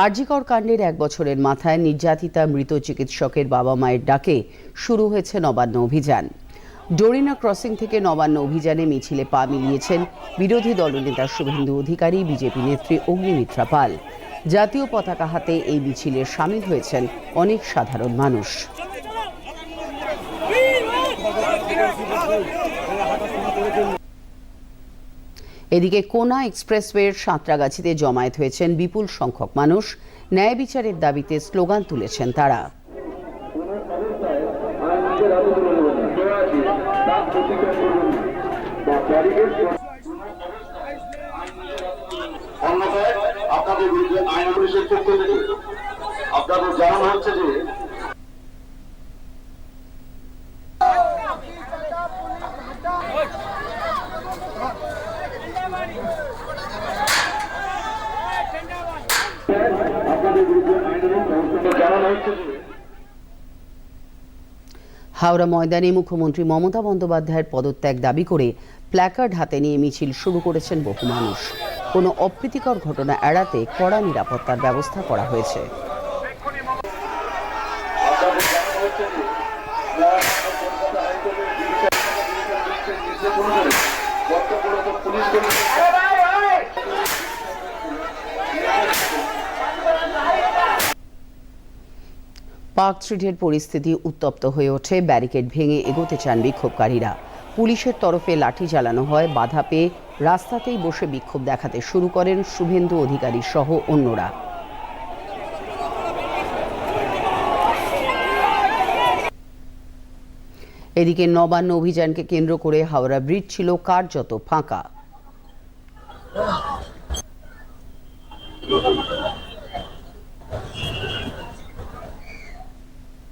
আরজিকর কাণ্ডের এক বছরের মাথায় নির্যাতিতা মৃত চিকিৎসকের বাবা মায়ের ডাকে শুরু হয়েছে নবান্ন অভিযান। ডোরিনা ক্রসিং থেকে নবান্ন অভিযানে মিছিলে পা মিলিয়েছেন বিরোধী দলনেতা শুভেন্দু অধিকারী, বিজেপি নেত্রী অগ্নিমিত্রা পাল। জাতীয় পতাকা হাতে এই মিছিলে সামিল হয়েছেন অনেক সাধারণ মানুষ। এদিকে কোনা এক্সপ্রেসওয়ের সাঁতরাগাছিতে জমায়েত হয়েছেন বিপুল সংখ্যক মানুষ। ন্যায় বিচারের দাবিতে স্লোগান তুলেছেন তারা। আপনাদের বিরুদ্ধে আইন পুলিশের পক্ষ থেকে আপনাদের জানানো হচ্ছে যে আপনাদের বিরুদ্ধে আইনানুগ ব্যবস্থা জানানো হচ্ছে যে হাওড়া ময়দানে মুখ্যমন্ত্রী মমতা বন্দ্যোপাধ্যায়ের পদত্যাগ দাবি করে প্ল্যাকার্ড হাতে নিয়ে মিছিল শুরু করেছেন বহু মানুষ। কোনো অপ্রীতিকর ঘটনা এড়াতে কড়া নিরাপত্তার ব্যবস্থা করা হয়েছে। আপনাদের পার্ক স্ট্রিটের পরিস্থিতি উত্তপ্ত হয়ে ওঠে। ব্যারিকেড ভেঙে এগোতে চান বিক্ষোভকারীরা। পুলিশের তরফে লাঠি চালানো হয়। বাধা পেয়ে রাস্তাতেই বসে বিক্ষোভ দেখাতে শুরু করেন শুভেন্দু অধিকারী সহ অন্যরা। এদিকে নবান্ন অভিযানকে কেন্দ্র করে হাওড়া ব্রিজ ছিল কার্যত ফাঁকা।